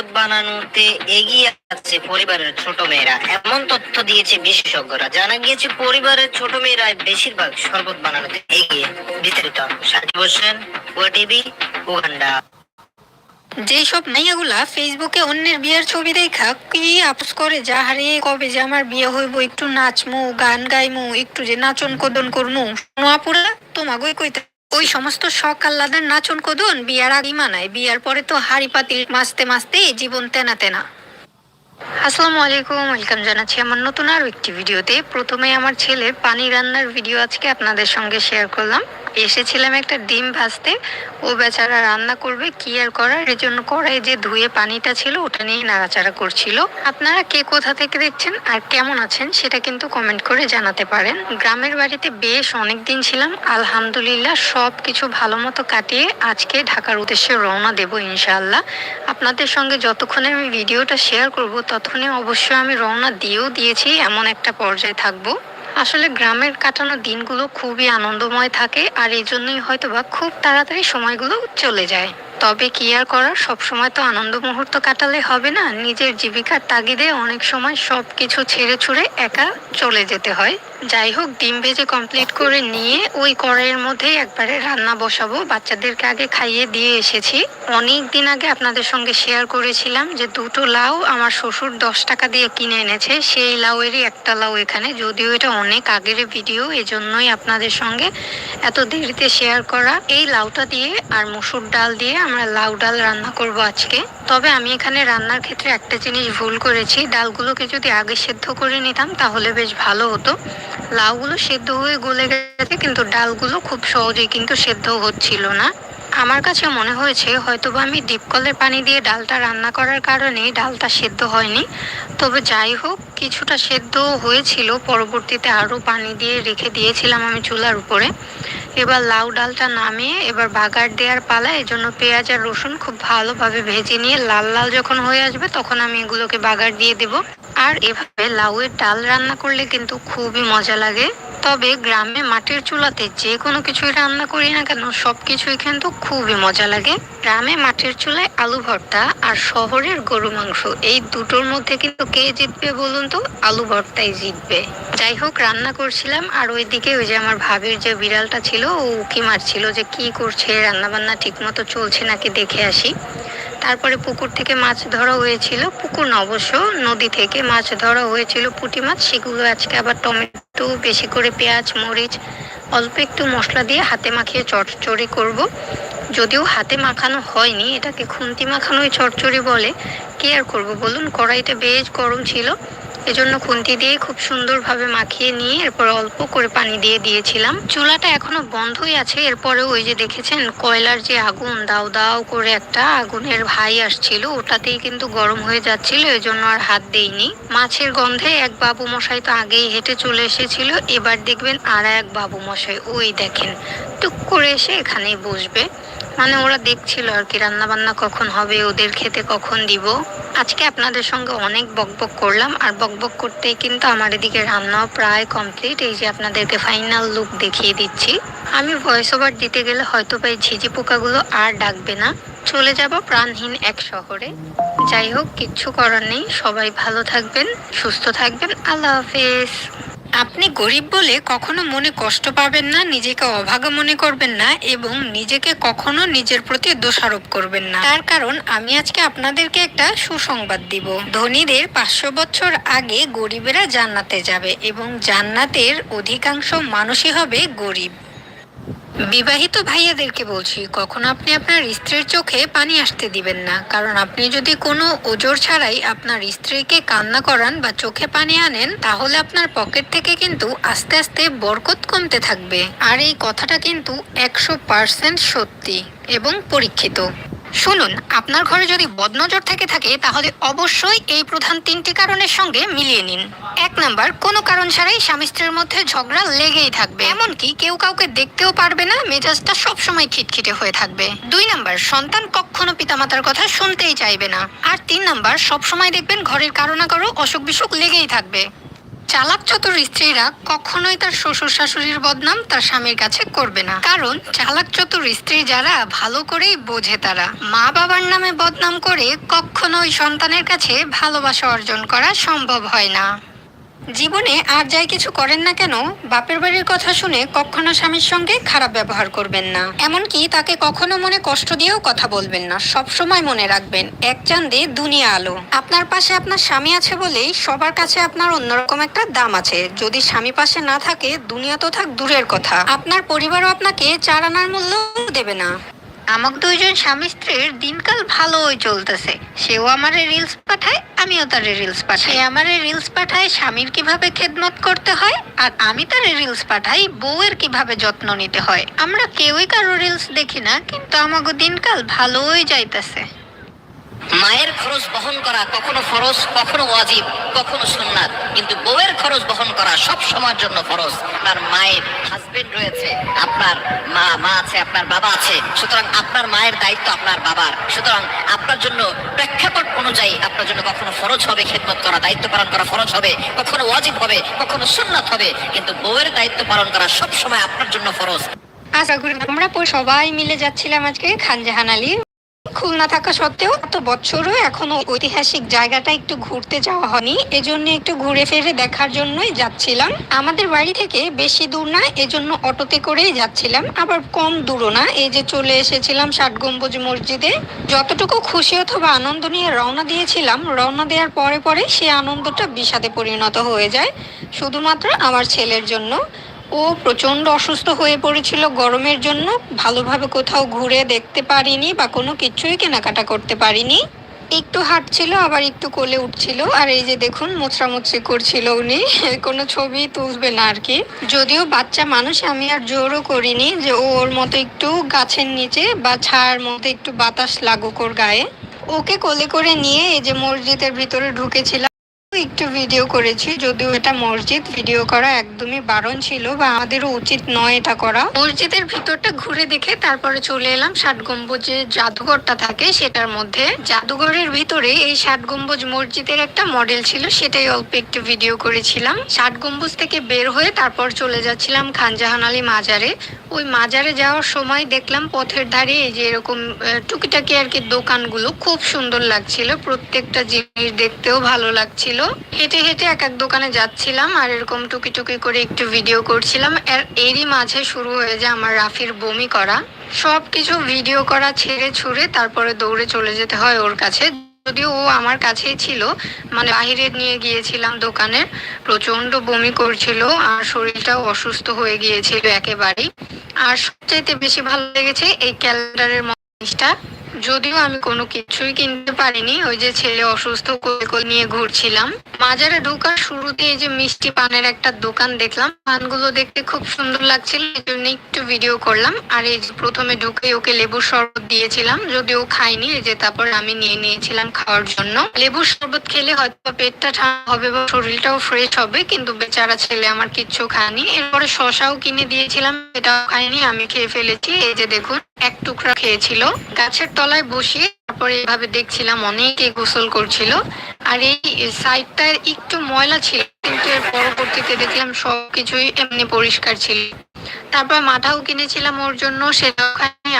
শরবত বানানোতে এগিয়ে আছে পরিবারের ছোট মেয়েরা। এমন তথ্য দিয়েছে বিশেষজ্ঞরা। জানা গিয়েছে, পরিবারের ছোট বেশিরভাগ বানানোতে এগিয়ে। বিস্তারিত হোসেন ওটিভি উগান্ডা। যেসব মাইয়াগুলা ফেসবুকে অন্যের বিয়ের ছবি দেখা, কি আপস করে যা হারে কবে যে আমার বিয়ে হইব, একটু নাচমু, গান গাইমু, একটু যে নাচন কদন করমু নোয়াপুরা তোমাগোই কইতে ওই সমস্ত শখ আল্লাদের নাচন কদন বিয়ার আগেই মানায়। বিয়ার পরে তো হাড়ি পাতিল মাসতে মাসতে জীবন তেনা তেনা। আসসালামু আলাইকুম, ওয়েলকাম জানাচ্ছি আমার নতুন আরও একটি ভিডিওতে। প্রথমে আমার ছেলে পানি রান্নার ভিডিও আজকে আপনাদের সঙ্গে শেয়ার করলাম। এসেছিলাম একটা ডিম ভাজতে। ও বেচারা রান্না করবে, কি আর করার? এর জন্য কড়াই যে ধুয়ে পানিটা ছিল, ওটা নিয়ে নাড়াচাড়া করছিল। আপনারা কে কোথা থেকে দেখছেন আর কেমন আছেন, সেটা কিন্তু কমেন্ট করে জানাতে পারেন। গ্রামের বাড়িতে বেশ অনেক দিন ছিলাম। আলহামদুলিল্লাহ সব কিছু ভালো মতো কাটিয়ে আজকে ঢাকার উদ্দেশ্যে রওনা দেব ইনশাআল্লাহ। আপনাদের সঙ্গে যতক্ষণে আমি ভিডিওটা শেয়ার করব, ততক্ষণে অবশ্যই আমি রওনা দিয়েও দিয়েছি, এমন একটা পর্যায়ে থাকব। আসলে গ্রামের কাটানো দিনগুলো খুবই আনন্দময় থাকে, আর এই জন্যই হয়তো বা খুব তাড়াতাড়ি সময়গুলো চলে যায়। তবে কি আর করার? সব সময় তো আনন্দ মুহূর্ত কাটালে হবে না। নিজের জীবিকার তাগিদে অনেক সময় সব কিছু ছেড়ে ছুড়ে একা চলে যেতে হয়। যাই হোক, ডিম ভেজে কমপ্লিট করে নিয়ে ওই কড়াইয়ের মধ্যেই একবারে রান্না বসাবো। বাচ্চাদেরকে আগে খাইয়ে দিয়ে এসেছি। অনেক দিন আগে আপনাদের সঙ্গে শেয়ার করেছিলাম যে দুটো লাউ আমার শ্বশুর দশ টাকা দিয়ে কিনে এনেছে। সেই লাউয়েরই একটা লাউ এখানে। যদিও এটা অনেক আগের ভিডিও এজন্যই আপনাদের সঙ্গে এত দেরিতে শেয়ার করা। এই লাউটা দিয়ে আর মসুর ডাল দিয়ে আমরা লাউ ডাল রান্না করব আজকে। তবে আমি এখানে রান্নার ক্ষেত্রে একটা জিনিস ভুল করেছি। ডালগুলোকে যদি আগে সেদ্ধ করে নিতাম, তাহলে বেশ ভালো হতো। লাউগুলো সেদ্ধ হয়ে গলে গেছে, কিন্তু ডালগুলো খুব সহজেই কিন্তু সেদ্ধ হচ্ছিল না। আমার কাছে মনে হয়েছে, হয়তোবা আমি ডিপ কলের পানি দিয়ে ডালটা রান্না করার কারণে ডালটা সেদ্ধ হয়নি। তবে যাই হোক, কিছুটা সেদ্ধ হয়েছিল। পরবর্তীতে আরও পানি দিয়ে রেখে দিয়েছিলাম আমি চুলার উপরে। এবার লাউ ডালটা নামিয়ে এবার বাগার দেওয়ার পালা, এই জন্য পেঁয়াজ আর রসুন খুব ভালোভাবে ভেজে নিয়ে লাল লাল যখন হয়ে আসবে তখন আমি এগুলোকে বাগার দিয়ে দেব। আর এভাবে লাউয়ের ডাল রান্না করলে কিন্তু খুবই মজা লাগে। তবে গ্রামে মাটির চুলাতে যে কোনো কিছুই রান্না করি না কেন সব কিছুই কিন্তু খুবই মজা লাগে। গ্রামে মাটির চুলায় আলু ভর্তা আর শহরের গরু মাংস, এই দুটোর মধ্যে কিন্তু কে জিতবে বলুন তো? আলু ভর্তাই জিতবে। যাই হোক, রান্না করছিলাম, আর ওইদিকে ওই যে আমার ভাবির যে বিড়ালটা ছিল ও উকি মারছিল যে কি করছে রান্না বান্না ঠিক মতো চলছে নাকি দেখে আসি। তারপরে পুকুর থেকে মাছ ধরা হয়েছিল, পুকুর না অবশ্য, নদী থেকে মাছ ধরা হয়েছিল, পুঁটি মাছ, সেগুলো আজকে আবার টমেটো, বেশি করে পেঁয়াজ, মরিচ, অল্প একটু মশলা দিয়ে হাতে মাখিয়ে চটচড়ি করব। যদিও হাতে মাখানো হয়নি, এটাকে খুন্তি মাখানোই চটচড়ি বলে। কি আর করব বলুন, কড়াইটা বেশ গরম ছিল। এজন্য খুন্তি দিয়ে খুব সুন্দরভাবে মাখিয়ে নিয়ে এরপর অল্প করে পানি দিয়ে দিয়েছিলাম। চুলাটা এখনও বন্ধই আছে এরপরে ওই যে দেখেছেন, কয়লার যে আগুন, দাও দাও করে একটা আগুনের ভাই আসছিল, ওটাতেই কিন্তু গরম হয়ে যাচ্ছিল, এজন্য আর হাত দেইনি। মাছের গন্ধে এক বাবু মশাই তো আগেই হেঁটে চলে এসেছিল, এবার দেখবেন আর এক বাবু মশাই ওই দেখেন, টুক করে এসে এখানেই বসবে। মানে ওরা দেখছিল আর কি রান্না বান্না কখন হবে, ওদের খেতে কখন দিব। আজকে আপনাদের সঙ্গে অনেক বকবক করলাম, আর বকবক করতে কিন্তু আমার এদিকে রান্নাও প্রায় কমপ্লিট এই যে আপনাদেরকে ফাইনাল লুক দেখিয়ে দিচ্ছি। আমি ভয়েস ওভার দিতে গেলে হয়তো বা এই ঝিঝি পোকাগুলো আর ডাকবে না। চলে যাব প্রাণহীন এক শহরে। যাই হোক, কিচ্ছু করার নেই। সবাই ভালো থাকবেন, সুস্থ থাকবেন। আল্লাহ হাফেজ। আপনি গরিব বলে কখনো মনে কষ্ট পাবেন না, নিজেকে অভাগ মনে করবেন না এবং নিজেকে কখনো নিজের প্রতি দোষারোপ করবেন না। তার কারণ, আমি আজকে আপনাদেরকে একটা সুসংবাদ দিব। ধনীদের পাঁচশো বছর আগে গরিবেরা জান্নাতে যাবে এবং জান্নাতের অধিকাংশ মানুষই হবে গরিব। বিবাহিত ভাইয়াদেরকে বলছি, কখনো আপনি আপনার স্ত্রীর চোখে পানি আসতে দিবেন না। কারণ আপনি যদি কোনো ওজোর ছাড়াই আপনার স্ত্রীকে কান্না করান বা চোখে পানি আনেন, তাহলে আপনার পকেট থেকে কিন্তু আস্তে আস্তে বরকত কমতে থাকবে। আর এই কথাটা কিন্তু একশো পার্সেন্ট সত্যি এবং পরীক্ষিত। শুনুন, আপনার ঘরে যদি বদনজর থেকে থাকে, তাহলে অবশ্যই এই প্রধান তিনটি কারণের সঙ্গে মিলিয়ে নিন। এক নাম্বার, কোনো কারণ ছাড়াই স্বামী স্ত্রীর মধ্যে ঝগড়া লেগেই থাকবে। এমনকি কেউ কাউকে দেখতেও পারবে না, মেজাজটা সবসময় খিটখিটে হয়ে থাকবে। দুই নাম্বার, সন্তান কখনো পিতামাতার কথা শুনতেই চাইবে না। আর তিন নাম্বার, সবসময় দেখবেন ঘরের কারও না কারও অসুখ বিসুখ লেগেই থাকবে। চালাক চতুর স্ত্রীরা কখনোই তার শ্বশুর শাশুড়ির বদনাম তার স্বামীর কাছে করবে না। কারণ চালাক চতুর স্ত্রী যারা, ভালো করেই বোঝে তারা। মা বাবার নামে বদনাম করে কখনোই সন্তানের কাছে ভালোবাসা অর্জন করা সম্ভব হয় না। জীবনে আর যাই কিছু করেন না কেন, বাপের বাড়ির কথা শুনে কখনো স্বামীর সঙ্গে খারাপ ব্যবহার করবেন না। এমনকি তাকে কখনো মনে কষ্ট দিয়েও কথা বলবেন না সব সময় মনে রাখবেন, এক চান্দে দুনিয়া আলো। আপনার পাশে আপনার স্বামী আছে বলেই সবার কাছে আপনার অন্যরকম একটা দাম আছে। যদি স্বামী পাশে না থাকে, দুনিয়া তো থাক দূরের কথা। আপনার পরিবারও আপনাকে চার আনার মূল্য দেবে না। আমাকে দুইজন স্বামী স্ত্রীর দিনকাল ভালোই চলতেছে। সেও আমারে রিলস পাঠায়, আমিও তারে রিলস পাঠাই। সে আমারে রিলস পাঠায় স্বামীর কীভাবে খেদমত করতে হয়, আর আমি তারে রিলস পাঠাই বউয়ের কীভাবে যত্ন নিতে হয়। আমরা কেউই কারও রিলস দেখি না, কিন্তু আমাকে দিনকাল ভালোই যাইতেছে। মায়ের খরচ বহন করা কখনো ফরজ, কখনো ওয়াজিব, কখনো সুন্নাত। কিন্তু বউয়ের খরচ বহন করা সব সময়ের জন্য ফরজ। আপনার মায়ের হাজবেন্ড রয়েছে, আপনার মা মা আছে, আপনার বাবা আছে। সুতরাং আপনার মায়ের দায়িত্ব আপনার বাবার। সুতরাং আপনার জন্য প্রেক্ষাপট অনুযায়ী আপনার জন্য কখনো ফরজ হবে, খেদমত করা, দায়িত্ব পালন করা ফরজ হবে, কখনো ওয়াজিব হবে, কখনো সুন্নাত হবে। কিন্তু বউয়ের দায়িত্ব পালন করা সব সময় আপনার জন্য ফরজ। আশা করি আমরা সবাই মিলে যাচ্ছিলাম আজকে খানজাহান আলী খুলনা থাকা সত্ত্বেও এত বছরও এখনও ঐতিহাসিক জায়গাটা একটু ঘুরতে যাওয়া হয়নি। এজন্য একটু ঘুরে ফিরে দেখার জন্যই যাচ্ছিলাম। আমাদের বাড়ি থেকে বেশি দূর না, এজন্য অটোতে করেই যাচ্ছিলাম। আবার কম দূরও না, এই যে চলে এসেছিলাম ষাট গম্বুজ মসজিদে। যতটুকু খুশি অথবা আনন্দ নিয়ে রওনা দিয়েছিলাম, রওনা দেওয়ার পরে পরে সে আনন্দটা বিষাদে পরিণত হয়ে যায়, শুধুমাত্র আমার ছেলের জন্য। ও প্রচণ্ড অসুস্থ হয়ে পড়েছিল গরমের জন্য, ভালোভাবে কোথাও ঘুরে দেখতে পারিনি বা কোনো কিছুই কেনাকাটা করতে পারিনি। একটু হাঁটছিল, আবার একটু কোলে উঠছিল। আর এই যে দেখুন মোচড়ামুচড়ি করছিল উনি, কোনো ছবি তুলবে না আর কি। যদিও বাচ্চা মানুষ, আমি আর জোরও করিনি যে ও ওর মতো একটু গাছের নিচে বা ছায়ার মধ্যে একটু বাতাস লাগুক ওর গায়ে। ওকে কোলে করে নিয়ে এই যে মসজিদের ভিতরে ঢুকেছিলাম। একটু ভিডিও করেছি, যদিও এটা মসজিদ ভিডিও করা একদমই বারণ ছিল বা আমাদেরও উচিত নয় এটা করা। মসজিদের ভিতরটা ঘুরে দেখে তারপরে চলে এলাম ষাট গম্বুজ যে জাদুঘরটা থাকে সেটার মধ্যে। জাদুঘরের ভিতরে এই ষাট গম্বুজ মসজিদের একটা মডেল ছিল, সেটাই অল্প একটু ভিডিও করেছিলাম। ষাট গম্বুজ থেকে বের হয়ে তারপর চলে যাচ্ছিলাম খানজাহান আলী মাজারে। ওই মাজারে যাওয়ার সময় দেখলাম পথের ধারে এই যে এরকম টুকিটাকি আর কি দোকানগুলো খুব সুন্দর লাগছিল, প্রত্যেকটা জিনিস দেখতেও ভালো লাগছিল। হেঁটে হেঁটে এক এক দোকানে যাচ্ছিলাম আর এরকম টুকি টুকি করে একটু ভিডিও করছিলাম। আর এরই মাঝে শুরু হয়ে যায় আমার রাফির বমি করা। সব কিছু ভিডিও করা ছেড়ে ছুড়ে তারপরে দৌড়ে চলে যেতে হয় ওর কাছে। যদিও ও আমার কাছেই ছিল মানে বাহিরে নিয়ে গিয়েছিলাম দোকানে। প্রচণ্ড বমি করছিল আর শরীরটাও অসুস্থ হয়ে গিয়েছিল একেবারেই। আর সবচাইতে বেশি ভালো লেগেছে এই ক্যালেন্ডারের জিনিসটা যদিও আমি কোনো কিছুই কিনতে পারিনি, ওই যে ছেলে অসুস্থ কোলে কোল নিয়ে ঘুরছিলাম। মাজারে ঢোকার শুরুতে এই যে মিষ্টি পানের একটা দোকান দেখলাম, পানগুলো দেখতে খুব সুন্দর লাগছিল, এই জন্য একটু ভিডিও করলাম। আর এই যে প্রথমে ঢুকে ওকে লেবুর শরবত দিয়েছিলাম, যদিও খাইনি, এই যে তারপর আমি নিয়ে নিয়েছিলাম খাওয়ার জন্য। লেবুর শরবত খেলে হয়তো পেটটা ঠান্ডা হবে বা শরীরটাও ফ্রেশ হবে, কিন্তু বেচারা ছেলে আমার কিচ্ছু খায়নি। এরপরে শশাও কিনে দিয়েছিলাম এটাও খাইনি, আমি খেয়ে ফেলেছি। এই যে দেখুন, এক টুকরা খেয়েছিল। গাছের তলায় বসিয়ে তারপরে এভাবে দেখছিলাম অনেকে গোসল করছিল। আর এই সাইডটা একটু ময়লা ছিল, কিন্তু এর পরবর্তীতে দেখলাম সবকিছুই এমনি পরিষ্কার ছিল। তারপর মাথাও কিনেছিলাম ওর জন্য, সেটা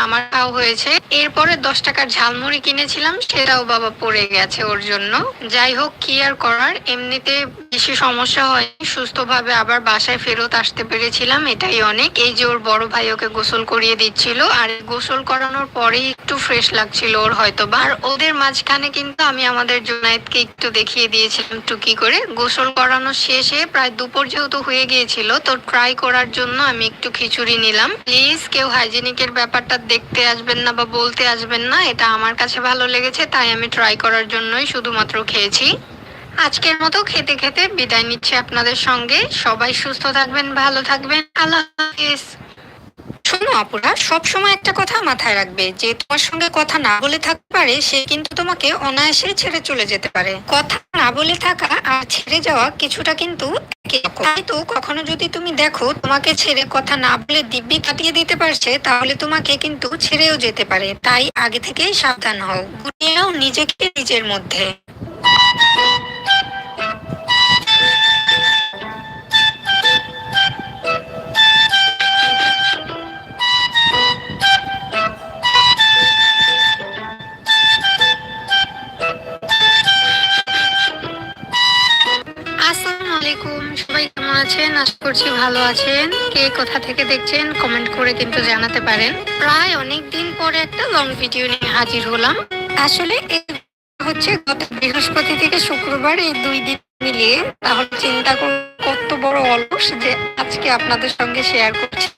আমার খাওয়া হয়েছে। এরপরে দশ টাকার ঝালমুড়ি কিনেছিলাম, সেটাও বাবা পড়ে গেছে ওর জন্য। যাই হোক, কি আর করার, এমনিতে বেশি সমস্যা হয়নি, সুস্থভাবে আবার বাসায় ফেরত আসতে পেরেছিলাম, এটাই অনেক। এই যে ওর বড় ভাই ওকে গোসল করিয়ে দিচ্ছিল, আর গোসল করানোর পরেই একটু ফ্রেশ লাগছিল ওর হয়তো বা আর ওদের মাঝখানে কিন্তু আমি আমাদের জোনায়েতকে একটু দেখিয়ে দিয়েছিলাম টুকি করে। গোসল করানো শেষে প্রায় দুপুর যেহেতু হয়ে গিয়েছিল, তো ট্রাই করার জন্য আমি একটু খিচুড়ি নিলাম। প্লিজ কেউ হাইজেনিকের ব্যাপারটা দেখতে আসবেন না বা বলতে আসবেন না, এটা আমার কাছে ভালো লেগেছে, তাই আমি ট্রাই করার জন্যই শুধুমাত্র খেয়েছি। আজকের মতো খেতে খেতে বিদায় নিচ্ছে আপনাদের সঙ্গে। সবাই সুস্থ থাকবেন, ভালো থাকবেন। আল্লাহ হাফিজ। শোনো আপুরা সব সময় একটা কথা মাথায় রাখবে। যে তোমার সঙ্গে কথা না বলে থাকতে পারে, সে কিন্তু তোমাকে অনায়াসে ছেড়ে চলে যেতে পারে। কথা না বলে থাকা আর ছেড়ে যাওয়া কিছুটা কিন্তু একই তো কখনো যদি তুমি দেখো তোমাকে ছেড়ে কথা না বলে দিব্যি কাটিয়ে দিতে পারছে, তাহলে তোমাকে কিন্তু ছেড়েও যেতে পারে। তাই আগে থেকেই সাবধান হও। গুটিয়ে নাও নিজেকে নিজের মধ্যে। করছি, ভালো আছেন? কে কোথা থেকে দেখছেন কমেন্ট করে কিন্তু জানাতে পারেন। প্রায় অনেক দিন পরে একটা লং ভিডিও নিয়ে হাজির হলাম। আসলে হচ্ছে গত বৃহস্পতি থেকে শুক্রবার এই দুই দিন মিলিয়ে। তাহলে চিন্তা করুন কত বড় অলস যে আজকে আপনাদের সঙ্গে শেয়ার করছি।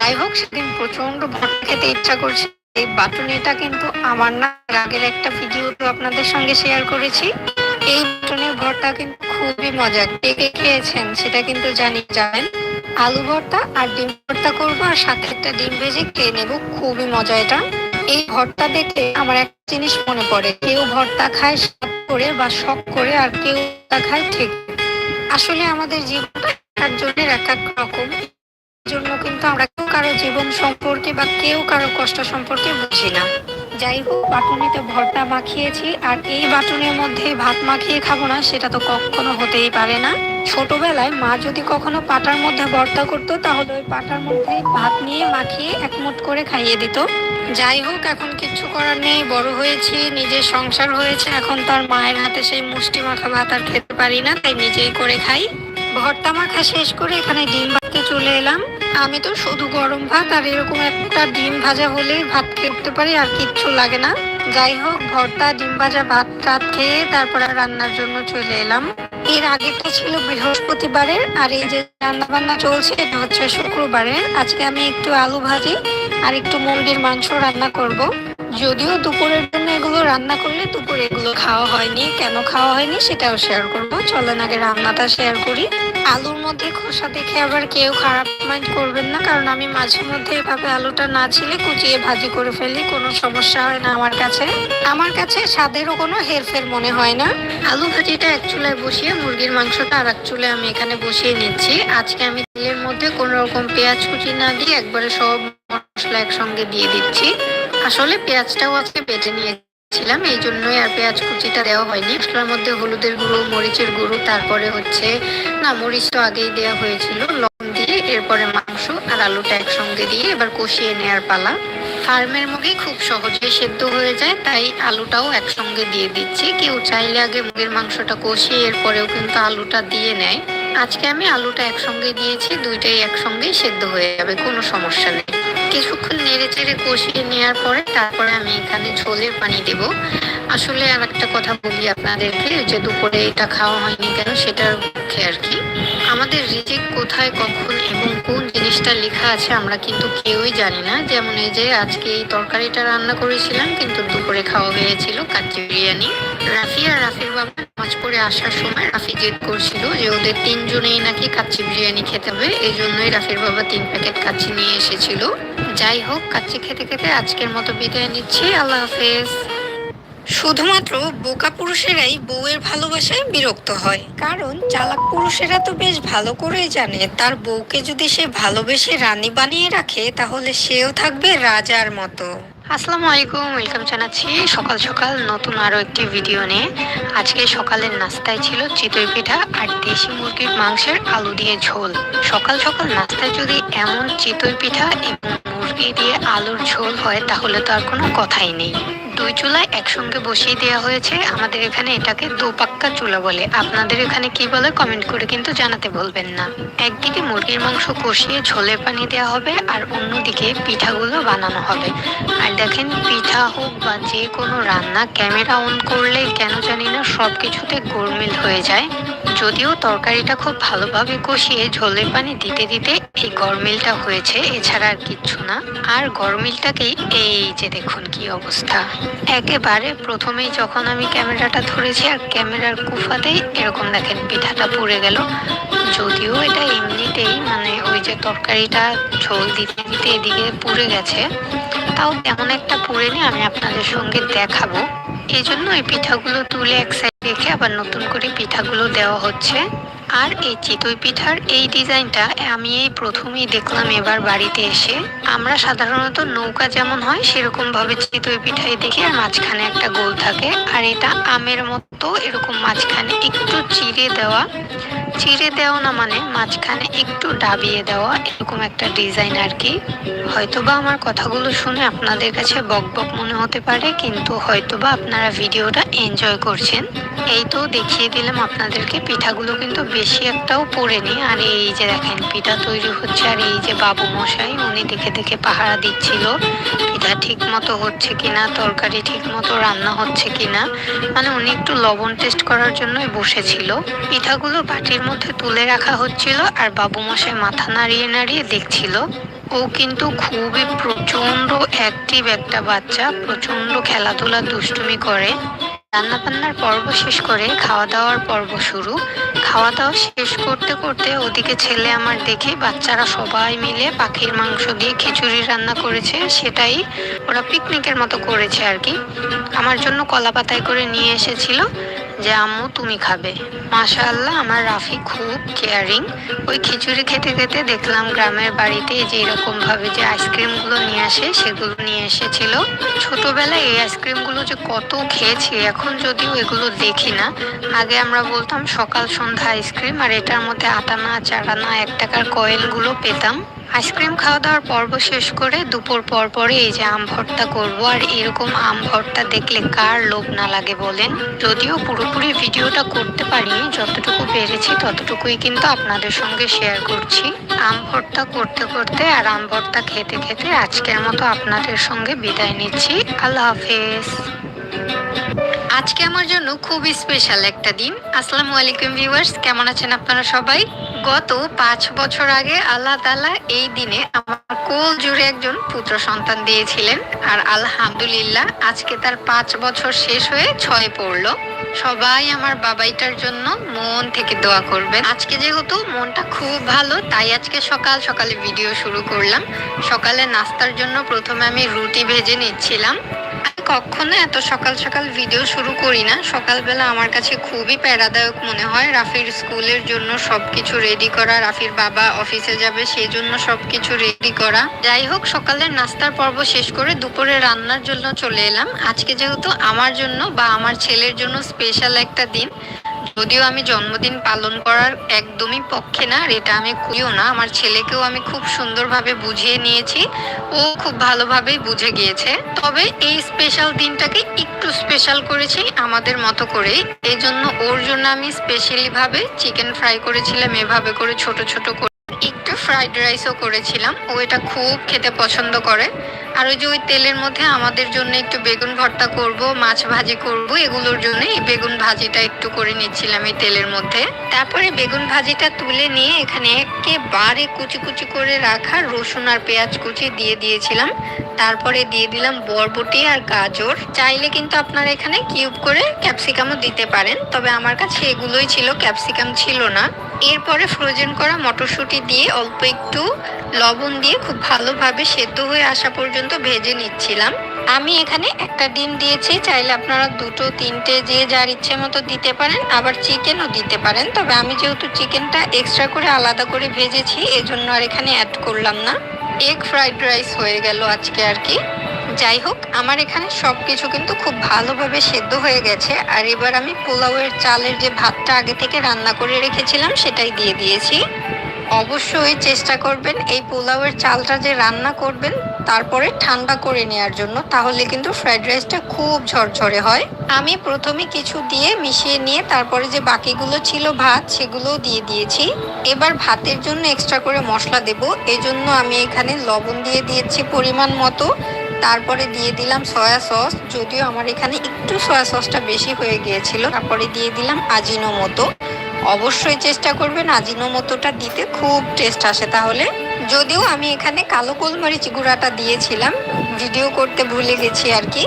যাই হোক, সেদিন প্রচণ্ড ভর্তা খেতে ইচ্ছা করছে। এই বাটুনিটা কিন্তু আমার না, আগের একটা ভিডিও তো আপনাদের সঙ্গে শেয়ার করেছি। এই বাটুনের ভর্তা কিন্তু খুবই মজা কে কে খেয়েছেন সেটা কিন্তু জানি যাবেন আলু ভর্তা আর ডিম ভর্তা করব আর সাথে একটা ডিম ভেজে খেয়ে নেব, খুবই মজা এটা। এই ভর্তা দেখে আমার একটা জিনিস মনে পড়ে, কেউ ভর্তা খায় স্বাদ করে বা শখ করে আর কেউ ভর্তা খায় ঠিক। আসলে আমাদের জীবনটা একজনের এক এক রকম। জন্য কিন্তু আমরা কেউ কারও জীবন সম্পর্কে বা কেউ কারও কষ্ট সম্পর্কে বুঝি না। যাই হোক বাটুনিতে ভর্তা মাখিয়েছি, আর এই বাটুনের মধ্যে ভাত মাখিয়ে খাব না, সেটা তো কখনো হতেই পারে না। ছোটবেলায় মা যদি কখনো পাটার মধ্যে ভর্তা করতো, তাহলে ওই পাটার মধ্যে ভাত নিয়ে মাখিয়ে এক মুঠ করে খাইয়ে দিত। যাই হোক, এখন কিচ্ছু করার নেই, বড় হয়েছি, নিজের সংসার হয়েছে, এখন তার মায়ের হাতে সেই মুষ্টি মাখা ভাত আর খেতে পারি না, তাই নিজেই করে খাই। ভর্তা মাখা শেষ করে এখানে ডিম ভাজতে চলে এলাম। আমি তো শুধু গরম ভাত, আর এরকম একটা ডিম ভাজা হলে ভাত উঠতে পারি আর কিচ্ছু লাগে না। যাই হোক, ভর্তা, ডিম ভাজা, ভাত টাত খেয়ে তারপরে রান্নার জন্য চলে এলাম। এর আগেরটা ছিল বৃহস্পতিবারের আর এই যে রান্না বান্না চলছে, এটা হচ্ছে শুক্রবারের। আজকে আমি একটু আলু ভাজি আর একটু মুরগির মাংস রান্না করব। যদিও দুপুরের জন্য এগুলো রান্না করলে দুপুরে এগুলো খাওয়া হয়নি, কেন খাওয়া হয়নি সেটাও শেয়ার করব। চলেন আগে রান্নাটা শেয়ার করি। আলুর মধ্যে খোসা দেখে আবার কেউ খারাপ মাইন্ড করবেন না, কারণ আমি মাঝে মধ্যে এভাবে আলুটা না ছিলে কুচিয়ে ভাজি করে ফেলি, কোনো সমস্যা হয় না আমার কাছে। আমার কাছে স্বাদেরও কোনো হেরফের মনে হয় না। আলু ভাজিটা এক চুলায় বসিয়ে মুরগির মাংসটা আর এক চুলায় আমি এখানে বসিয়ে নিচ্ছি। আজকে আমি তেলের মধ্যে কোনো রকম পেঁয়াজ কুচি না দিয়ে একবারে সব মশলা একসঙ্গে দিয়ে দিচ্ছি। আসলে পেঁয়াজটাও আজকে বেটে নিয়েছিলাম, এই জন্যই আর পেঁয়াজ কুচিটা দেওয়া হয়নি। মশলার মধ্যে হলুদের গুঁড়ো, মরিচের গুঁড়ো, তারপরে হচ্ছে, না, মরিচ তো আগেই দেওয়া হয়েছিল, লবণ দিয়ে, এরপরে মাংস আর আলুটা একসঙ্গে দিয়ে এবার কষিয়ে নেওয়ার পালা। ফার্মের মুরগি খুব সহজে সেদ্ধ হয়ে যায়, তাই আলুটাও একসঙ্গে দিয়ে দিচ্ছি। কেউ চাইলে আগে মুগের মাংসটা কষিয়ে এরপরেও কিন্তু আলুটা দিয়ে নেয়। আজকে আমি আলুটা একসঙ্গে দিয়েছি, দুইটাই একসঙ্গেই সেদ্ধ হয়ে যাবে, কোনো সমস্যা নেই। কিছুক্ষণ নেড়ে চেড়ে কষিয়ে নেওয়ার পরে তারপরে আমি এখানে ঝোলের পানি দেব। আসলে আর একটা কথা বলি আপনাদেরকে, যে দুপুরে এটা খাওয়া হয়নি কেন, সেটার পক্ষে আর কি। আমাদের রিজিক কোথায়, কখন এবং কোন জিনিসটা লেখা আছে আমরা কিন্তু কেউই জানি না। যেমন এই যে আজকে এই তরকারিটা রান্না করেছিলাম, কিন্তু দুপুরে খাওয়া হয়েছিল কাচ্চি বিরিয়ানি। রাফি আর রাফির বাবা নামাজ পড়ে আসার সময় রাফি জেদ করছিল যে ওদের তিনজনেই নাকি কাচ্চি বিরিয়ানি খেতে হবে। এই জন্যই রাফির বাবা তিন প্যাকেট কাচ্চি নিয়ে এসেছিল। যাই হোক, কাচ্চি খেতে খেতে আজকের মতো বিদায় নিচ্ছি। আল্লাহ হাফেজ। শুধুমাত্র বোকা পুরুষেরাই বউয়ের ভালোবাসায় বিরক্ত হয়। কারণ চালাক পুরুষেরা তো বেশ ভালো করেই জানে, তার বউকে যদি সে ভালোবেসে রানী বানিয়ে রাখে, তাহলে সেও থাকবে রাজার মতো। আসসালামু আলাইকুম, ওয়েলকাম জানাচ্ছি সকাল সকাল নতুন আরও একটি ভিডিও নিয়ে। আজকে সকালের নাস্তায় ছিল চিতই পিঠা আর দেশি মুরগির মাংসের আলু দিয়ে ঝোল। সকাল সকাল নাস্তায় যদি এমন চিতই পিঠা এবং মুরগি দিয়ে আলুর ঝোল হয়, তাহলে তো আর কোনো কথাই নেই। দুই চুলায় একসঙ্গে বসিয়ে দেওয়া হয়েছে। আমাদের এখানে এটাকে দোপাক্কা চুলা বলে। আপনাদের এখানে কি বলে কমেন্ট করে কিন্তু জানাতে বলবেন না। একদিকে মুরগির মাংস কষিয়ে ঝোলের পানি দেওয়া হবে আর অন্যদিকে পিঠাগুলো বানানো হবে। আর দেখেন, পিঠা হোক বা যে কোনো রান্না, ক্যামেরা অন করলে কেন জানি না সব কিছুতে গোলমেল হয়ে যায়। যদিও তরকারিটা খুব ভালোভাবে কষিয়ে ঝোলের পানি দিতে দিতে এই গরমিলটা হয়েছে, এছাড়া আর কিচ্ছু না। আর গরমিলটাকেই এই যে দেখুন কি অবস্থা। একেবারে প্রথমেই যখন আমি ক্যামেরাটা ধরেছি, আর ক্যামেরার কুফাতেই এরকম দেখেন পিঠাটা পুড়ে গেল। যদিও এটা এমনিতেই মানে ওই যে তরকারিটা ঝোল দিতে দিতে এদিকে পুড়ে গেছে, তাও তেমন একটা পুড়ে নিয়ে আমি আপনাদের সঙ্গে দেখাবো। এই জন্য এই পিঠাগুলো তুলে এক সাইড রেখে আবার নতুন করে পিঠাগুলো দেওয়া হচ্ছে। আর এই চিতই পিঠার এই ডিজাইনটা আমি এই প্রথমেই দেখলাম এবার বাড়িতে এসে। আমরা সাধারণত নৌকা যেমন হয় সেরকম ভাবে চিতই পিঠাই দেখি আর মাঝখানে একটা গোল থাকে। আর এটা আমের মতো এরকম মাঝখানে একটু চিড়ে দেওয়া। চিড়ে দেওয়া না মানে মাঝখানে একটু ডাবিয়ে দেওয়া, এরকম একটা ডিজাইন আর কি। হয়তোবা আমার কথাগুলো শুনে আপনাদের কাছে বক বক মনে হতে পারে, কিন্তু হয়তোবা আপনারা ভিডিওটা এনজয় করছেন। এই তো দেখিয়ে দিলাম আপনাদেরকে, পিঠাগুলো কিন্তু বেশি একটাও পড়েনি আর এই যে দেখেন, পিঠা তৈরি হচ্ছে, আর এই যে বাবু মশাই, উনি দেখে দেখে পাহারা দিচ্ছিল, পিঠা ঠিক মতো হচ্ছে কিনা, তরকারি ঠিক মতো রান্না হচ্ছে কিনা। মানে উনি একটু লবণ টেস্ট করার জন্যই বসেছিল। পিঠাগুলো বাটির মধ্যে তুলে রাখা হচ্ছিল আর বাবু মশাই মাথা নাড়িয়ে নাড়িয়ে দেখছিল, ও কিন্তু খুবই প্রচণ্ড অ্যাক্টিভ একটা বাচ্চা প্রচণ্ড খেলাধুলা দুষ্টুমি করে। রান্না বান্নার পর্ব শেষ করে খাওয়া দাওয়ার পর্ব শুরু। খাওয়া দাওয়া শেষ করতে করতে ওদিকে ছেলে আমার দেখে বাচ্চারা সবাই মিলে পাখির মাংস দিয়ে খিচুড়ি রান্না করেছে, সেটাই ওরা পিকনিকের মতো করেছে আর কি। আমার জন্য কলা পাতায় করে নিয়ে এসেছিল। যে আম্মু তুমি খাবে। মাশাআল্লাহ, আমার রাফি খুব কেয়ারিং ওই খিচুড়ি খেতে খেতে দেখলাম গ্রামের বাড়িতে যে এরকম ভাবে যে আইসক্রিমগুলো নিয়ে আসে, সেগুলো নিয়ে এসেছিল। ছোটবেলায় এই আইসক্রিমগুলো যে কত খেয়েছি, এখন যদিও এগুলো দেখি না। আগে আমরা বলতাম সকাল সন্ধ্যা আইসক্রিম, আর এটার মধ্যে আটানা চারানা এক টাকার কয়েনগুলো পেতাম। আইসক্রিম খাওয়া দাওয়ার পর্ব শেষ করে দুপুর পর পরে এই যে আম ভর্তা করব, আর এরকম আম ভর্তা দেখলে কার লোভ না লাগে বলেন? যদিও পুরোপুরি ভিডিওটা করতে পারিনি যতটুকু পেরেছি ততটুকুই কিন্তু আপনাদের সঙ্গে শেয়ার করছি। আম ভর্তা করতে করতে আর আম ভর্তা খেতে খেতে আজকের মতো আপনাদের সঙ্গে বিদায় নিচ্ছি। আল্লাহ হাফেজ। আজকে আমার জন্য খুব স্পেশাল একটা দিন। আসসালামু আলাইকুম ভিউয়ার্স কেমন আছেন আপনারা সবাই? গত পাঁচ বছর আগে আল্লাহ তালা এই দিনে আমার কোল জুড়ে একজন পুত্র সন্তান দিয়েছিলেন। আর আলহামদুলিল্লাহ আজকে তার পাঁচ বছর শেষ হয়ে ছয় পড়ল। সবাই আমার বাবাইটার জন্য মন থেকে দোয়া করবেন। আজকে যেহেতু মনটা খুব ভালো, তাই আজকে সকাল সকালে ভিডিও শুরু করলাম। সকালে নাস্তার জন্য প্রথমে আমি রুটি ভেজে নিচ্ছিলাম। কখনো এত সকাল সকাল ভিডিও শুরু করি না। সকালবেলা আমার কাছে খুবই প্যারাদায়ক মনে হয়। রাফির স্কুলের জন্য সবকিছু রেডি করা, রাফির বাবা অফিসে যাবে সেই জন্য সবকিছু রেডি করা। যাই হোক, সকালের নাস্তার পর্ব শেষ করে দুপুরে রান্নার জন্য চলে এলাম। আজকে যেহেতু আমার জন্য বা আমার ছেলের জন্য স্পেশাল একটা দিন যদিও আমি জন্মদিন পালন করার একদমই পক্ষে না, আর এটা আমি করিও না। আমার ছেলেকেও আমি খুব সুন্দরভাবে বুঝিয়ে নিয়েছি। ও খুব ভালোভাবেই বুঝে গিয়েছে। তবে এই স্পেশাল দিনটাকে একটু স্পেশাল করেছি আমাদের মতো করে এই জন্য ওর জন্য আমি স্পেশালিভাবে চিকেন ফ্রাই করেছিলাম, এভাবে করে ছোট ছোট করে। একটু ফ্রাইড রাইসও করেছিলাম। ও এটা খুব খেতে পছন্দ করে। আর ওই যে ওই তেলের মধ্যে আমাদের জন্য একটু বেগুন ভর্তা করব, মাছ ভাজি করব, এগুলোর জন্য এই বেগুন ভাজিটা একটু করে নিচ্ছিলাম এই তেলের মধ্যে। তারপরে বেগুন ভাজিটা তুলে নিয়ে এখানে একেবারে কুচি কুচি করে রাখা রসুন আর পেঁয়াজ কুচি দিয়ে দিয়েছিলাম। তারপরে দিয়ে দিলাম বরবটি আর গাজর। চাইলে কিন্তু আপনারা এখানে কিউব করে ক্যাপসিকামও দিতে পারেন, তবে আমার কাছে এগুলোই ছিল, ক্যাপসিকাম ছিল না। এরপরে ফ্রোজেন করা মটরশুঁটি দিয়ে অল্প একটু লবণ দিয়ে খুব ভালোভাবে সেদ্ধ হয়ে আসা পর্যন্ত ভেজে নিচ্ছিলাম। আমি এখানে একটা ডিম দিয়েছি, চাইলে আপনারা দুটো, তিনটে যে যার ইচ্ছে মতো দিতে পারেন, আবার চিকেনও দিতে পারেন। তবে আমি যেহেতু চিকেনটা এক্সট্রা করে আলাদা করে ভেজেছি, এজন্য আর এখানে অ্যাড করলাম না। এগ ফ্রাইড রাইস হয়ে গেল আজকে আর কি। যাই হোক, আমার এখানে সব কিছু কিন্তু খুব ভালোভাবে সেদ্ধ হয়ে গেছে। আর এবার আমি পোলাওয়ের চালের যে ভাতটা আগে থেকে রান্না করে রেখেছিলাম, সেটাই দিয়ে দিয়েছি। অবশ্যই চেষ্টা করবেন, এই পোলাওয়ের চালটা যে রান্না করবেন, তারপরে ঠান্ডা করে নেওয়ার জন্য, তাহলে কিন্তু ফ্রাইড রাইসটা খুব ঝরঝরে হয়। আমি প্রথমে কিছু দিয়ে মিশিয়ে নিয়ে, তারপরে যে বাকিগুলো ছিল ভাত, সেগুলোও দিয়ে দিয়েছি। এবার ভাতের জন্য এক্সট্রা করে মশলা দেব। এজন্য আমি এখানে লবণ দিয়ে দিয়েছি পরিমাণ মতো। তারপরে দিয়ে দিলাম সয়া সস, যদিও আমার এখানে একটু সয়া সসটা বেশি হয়ে গিয়েছিল। তারপরে দিয়ে দিলাম আজিনো মতো। অবশ্যই চেষ্টা করবেন আজিনো মতোটা দিতে, খুব টেস্ট আসে তাহলে। যদিও আমি এখানে কালো গোলমরিচ গুঁড়াটা দিয়েছিলাম, ভিডিও করতে ভুলে গেছি আর কি।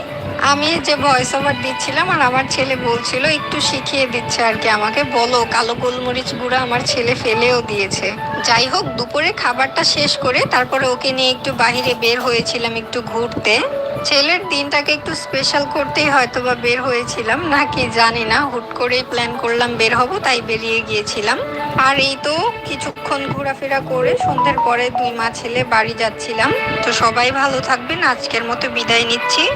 আমি যে ভয়েস ওভার দিচ্ছিলাম আর আমার ছেলে বলছিল, একটু শিখিয়ে দিচ্ছে আর কি আমাকে, বলো কালো গোলমরিচ গুঁড়া আমার ছেলে ফেলেও দিয়েছে। যাই হোক দুপুরে খাবারটা শেষ করে তারপরে ওকে নিয়ে একটু বাইরে বের হয়েছিলাম একটু ঘুরতে। ছেলের দিনটাকে একটু স্পেশাল করতেই হয়তো বা বের হয়েছিলাম। নাকি জানি না, হুট করেই প্ল্যান করলাম বের হব, তাই বেরিয়ে গিয়েছিলাম। আর এই তো কিছুক্ষণ ঘোরাফেরা করে সন্ধ্যের পরে দুই মা ছেলে বাড়ি যাচ্ছিলাম। তো সবাই ভালো থাকবেন, আজকের মতো বিদায় নিচ্ছি।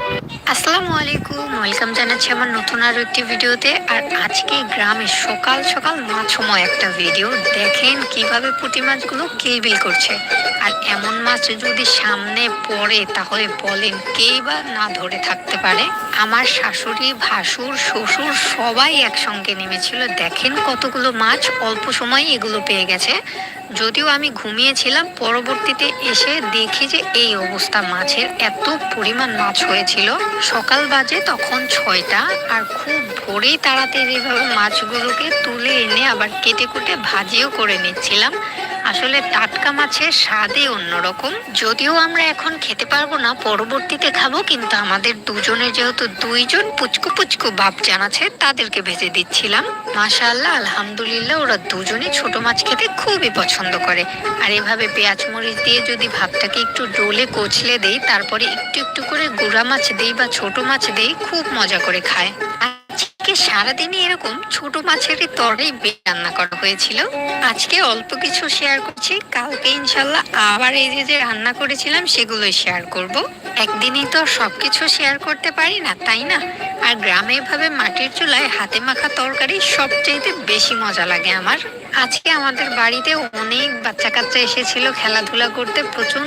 আসসালামু আলাইকুম, ওয়েলকাম জানাচ্ছি আমার নতুন আরও একটি ভিডিওতে। আর আজকে গ্রামে সকাল সকাল মাছ সময় একটা ভিডিও দেখেন কীভাবে পুঁটি মাছগুলো কিলবিল করছে। আর এমন মাছ যদি সামনে পড়ে, তাহলে বলেন কেই বা না ধরে থাকতে পারে? আমার শাশুড়ি, ভাসুর, শ্বশুর সবাই একসঙ্গে নেমেছিল। দেখেন কতগুলো মাছ, অল্প সময় এগুলো পেয়ে গেছে। যদিও আমি ঘুমিয়েছিলাম, পরবর্তীতে এসে দেখি যে এই অবস্থা মাছের এত পরিমাণ মাছ হয়েছিল। সকাল বাজে তখন ছয়টা আর খুব ভোরেই তাড়াতাড়ি এভাবে মাছগুলোকে তুলে এনে আবার কেটে কুটে ভাজিও করে নিচ্ছিলাম। আসলে টাটকা মাছের স্বাদই অন্যরকম। যদিও আমরা এখন খেতে পারব না, পরবর্তীতে খাব, কিন্তু আমাদের দুজনের যেহেতু দুইজন পুচকু পুচকু বাপ জানাছে তাদেরকে ভেজে দিচ্ছিলাম। মাশাআল্লাহ, আলহামদুলিল্লাহ, ওরা দুজনে ছোট মাছ খেতে খুবই পছন্দ করে। আর এভাবে পেঁয়াজ মরিচ দিয়ে যদি ভাতটাকে একটু ডোলে কচলে দেই, তারপরে একটু একটু করে গুড়া মাছ দেই বা ছোট মাছ দেই, খুব মজা করে খায়। আজকে সারাদিনই এরকম ছোট মাছেরই তরকারি রান্না করা হয়েছিল। আজকে অল্প কিছু শেয়ার করছি। কালকে ইনশাল্লাহ আবার এই যে যে রান্না করেছিলাম সেগুলোই শেয়ার করব। একদিনই তো সবকিছু শেয়ার করতে পারি না, তাই না? আর গ্রামে এভাবে মাটির চুলায় হাতে মাখা তরকারি সবচেয়ে বেশি মজা লাগে আমার। আজকে আমাদের বাড়িতে অনেক বাচ্চা কাচ্চা এসেছিল, খেলাধুলা করতে প্রচণ্ড